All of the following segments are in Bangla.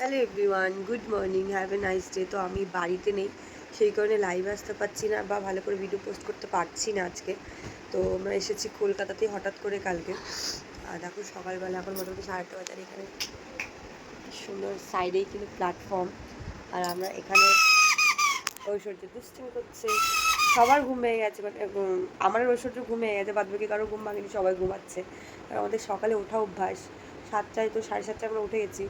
Hello everyone good morning have a nice day তো আমি বাড়িতে নেই, সেই কারণে লাইভ আসতে পারছি না বা ভালো করে ভিডিও পোস্ট করতে পারছি না আজকে। তো আমরা এসেছি কলকাতাতে হঠাৎ করে কালকে। আর দেখো সকালবেলা এখন মোটামুটি সাড়ে আটটা বাজার এখানে সুন্দর সাইডেই কিন্তু প্ল্যাটফর্ম আর আমরা এখানে ঐশ্বর্য দুষ্টিমি করছে। সবার ঘুম ভেঙে গেছে মানে আমার ঐশ্বর্য ঘুম ভেঙে গেছে বাদ বাকি কারও ঘুম ভাঙেনি, সবাই ঘুমাচ্ছে। আর আমাদের সকালে ওঠা অভ্যাস। সাতটায় তো সাড়ে সাতটায় আমরা উঠে গেছি।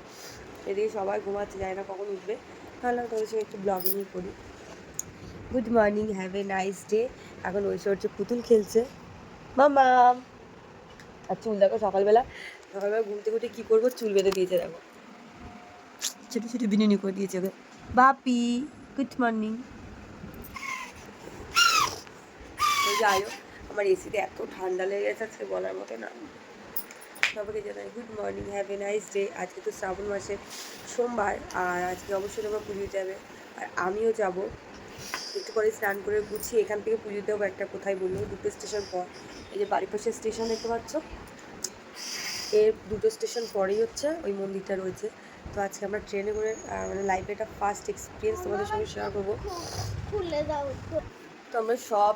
এদিকে সবাই ঘুমাচ্ছে যায় না কখন উঠবে। তাহলে আমি তোমাদের সঙ্গে একটু ব্লগিংই করি। Good morning have a nice day এখন ওই ঐশ্বর্য পুতুল খেলছে। মামা আর চুল দেখো সকালবেলা। সকালবেলা ঘুমতে উঠে কী করব? চুল বেঁধে দিয়েছে, দেখো। ছোটো ছোটো বিনুনি করে দিয়েছে ওকে। বাপি গুড মর্নিং যাই হোক, আমার এসিতে এত ঠান্ডা লেগে গেছে বলার মতো না। সবাইকে জানাই good morning have a nice day আজকে তো শ্রাবণ মাসের সোমবার আর আজকে অবশ্যই আমার পুজো যাবে। আর আমিও যাব। একটু পরে স্নান করে গুছিয়ে এখান থেকে পুজো দেবো একটা কোথায় বলল দুটো স্টেশন পর। এই যে বাড়ির পাশে স্টেশন দেখতে পাচ্ছ? এর দুটো স্টেশন পরেই হচ্ছে ওই মন্দিরটা রয়েছে। তো আজকে আমরা ট্রেনে করে মানে লাইফে একটা ফার্স্ট এক্সপিরিয়েন্স তোমাদের সঙ্গে শেয়ার করব। খুলে দাও তো আমরা সব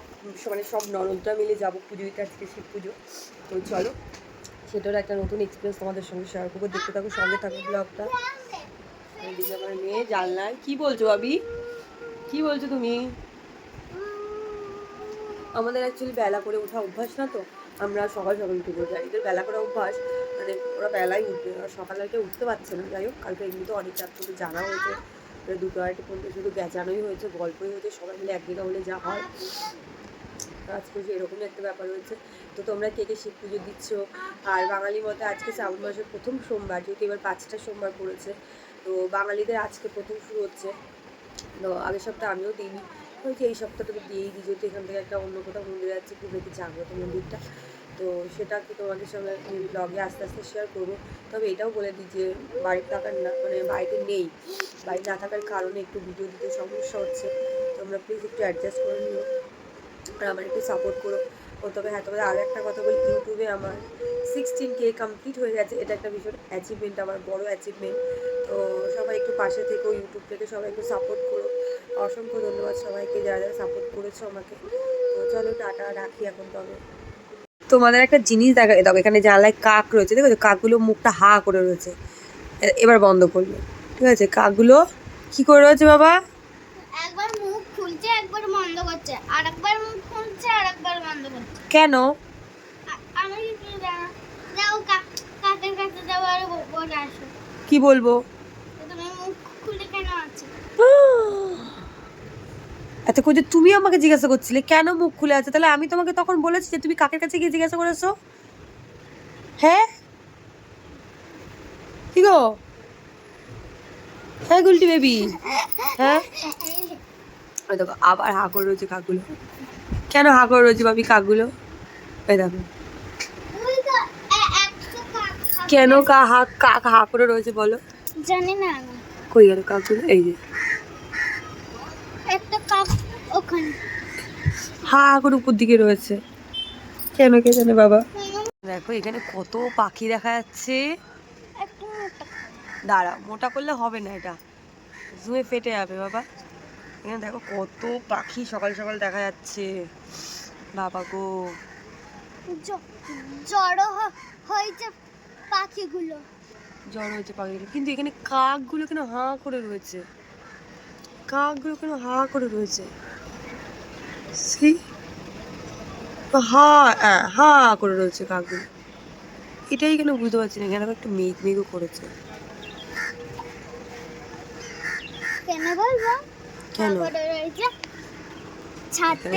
মানে সব ননদরা মিলে যাব পুজো দিতে আজকে শিব পুজো। তো চলো সেটার একটা নতুন এক্সপিরিয়েন্স তোমাদের সঙ্গে শেয়ার করব। দেখতে থাকো, সঙ্গে থাকো ব্লগটা আমার মেয়ে জানলায়। কি বলছো ভাবি? কি বলছো তুমি? আমাদের অ্যাকচুয়ালি বেলা করে ওঠা অভ্যাস না তো? আমরা সকাল সকাল উঠে পড়ি। আর এদের বেলা করে অভ্যাস মানে ওরা বেলায় উঠবে আর সকালে উঠে উঠতে পারছে না। যাই হোক, কালকে এমনিতে অনেক রাত থেকে জানা হয়েছে। দুটো আড়াইটে পর্যন্ত শুধু গেজানোই হয়েছে, গল্পই হয়েছে, সবাই মিলে একদিকে হলে যা হয়। আজকে যে এরকমই একটা ব্যাপার হয়েছে, তো তোমরা কে কে শিব পুজো দিচ্ছ? আর বাঙালি মতে আজকে শ্রাবণ মাসের প্রথম সোমবার, যেহেতু এবার পাঁচটা সোমবার পড়েছে, তো বাঙালিদের আজকে প্রথম শুরু হচ্ছে। তো আগের সপ্তাহে আমিও দিইনি। হয়েছে এই সপ্তাহটা তো দিয়েই দিই, যেহেতু এখান থেকে একটা অন্য কোথাও মন্দিরে যাচ্ছে খুব একটু জাগ্রত মন্দিরটা। তো সেটা কি তোমাদের সঙ্গে ব্লগে আস্তে আস্তে শেয়ার করব। তবে এটাও বলে দিই যে বাড়িতে থাকার না মানে বাড়িতে নেই। বাড়ি না থাকার কারণে একটু ভিডিও দিতে সমস্যা হচ্ছে। তোমরা প্লিজ একটু অ্যাডজাস্ট করে নিও। আমার একটু সাপোর্ট করো। ও তবে হ্যাঁ তোমাদের আরও একটা কথা বলি, ইউটিউবে আমার সিক্সটিন কে কমপ্লিট হয়ে গেছে। এটা একটা ভীষণ অ্যাচিভমেন্ট আমার বড় অ্যাচিভমেন্ট তো সবাই একটু পাশে থেকেও ইউটিউব থেকে সবাই একটু সাপোর্ট করো। অসংখ্য ধন্যবাদ সবাইকে যারা যারা সাপোর্ট করেছ আমাকে। তো চলো টাটা, রাখি এখন তবে। তোমাদের একটা জিনিস দেখা দেখো, এখানে জানলায় কাক রয়েছে দেখো কাকগুলো মুখটা হা করে রয়েছে। এবার বন্ধ করবে। ঠিক আছে? কাকগুলো কি করে রয়েছে বাবা? একবার মুখ খুলছে একবার বন্ধ করছে। আর একবার মুখ খুলছে আর একবার বন্ধ করছে। কেন? আমি যাও কাকের কাছে যাও আর বলে আসো কি বলব? তুমি মুখ খুলে কেন আছো? এত করে তুমি আমাকে জিজ্ঞাসা করছিলে কেন মুখ খুলে আছে? তাহলে আমি তোমাকে তখন বলেছি যে তুমি কাকের কাছে গিয়ে জিজ্ঞাসা করেছ? হ্যাঁ? কি গো? হ্যাঁ গুলটি বেবি। হ্যাঁ? ওই দেখো আবার হা করে রয়েছে কাকগুলো। কেন হা করে রয়েছে ভাবি কাকগুলো? দেখো। ওই কাক- কেন কা হা কাক হা করে রয়েছে বলো? জানি না। কই গেল কাকগুলো? এই যে। একটা কাক ওখানে। হা করে উপর দিকে রয়েছে। কেন কে জানে বাবা? দেখো এখানে কত পাখি দেখা যাচ্ছে। একটু দাঁড়া মোটা করলে হবে না এটা। জুয়ে ফেটে যাবে বাবা। এখানে দেখো কত পাখি সকাল সকাল দেখা যাচ্ছে। বাবা গো। জড়ো হয়েছে পাখিগুলো। জড়ো হয়েছে পাখিগুলো। কিন্তু এখানে কাকগুলো কেন হাঁ করে রয়েছে? কাকগুলো কেন হাঁ করে রয়েছে? সি হা হা করে রয়েছে কাকগুলো। এটাই কেন বুঝতে পারছি না। এখানে একটু মেঘ মেঘও করেছে। কেন বলব? কেন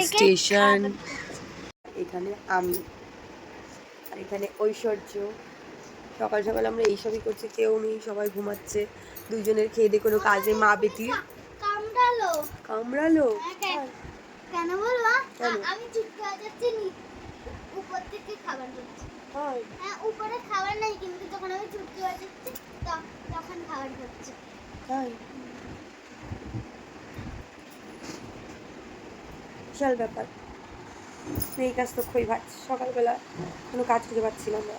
স্টেশন। এখানে আমি আর এখানে ঐশ্বর্য। সকাল সকাল আমরা এইসবই করছি কেউ নেই সবাই ঘুমাচ্ছে। দুজনের খেয়ে দিয়ে কোনো কাজে মা বেটি। কামড়ালো। কামড়ালো? হ্যাঁ, কেন- বলব? আমি চুপকে যাচ্ছি উপর থেকে খাবার দিচ্ছি। হ্যাঁ। উপরে খাবার নেই কিন্তু যখন আমি চুপকে যাচ্ছি তখন খাবার হচ্ছে হাই বিশাল ব্যাপার। এই কাজ তো খুবই ভাত সকালবেলা কোনো কাজ খুঁজে পাচ্ছিলাম না।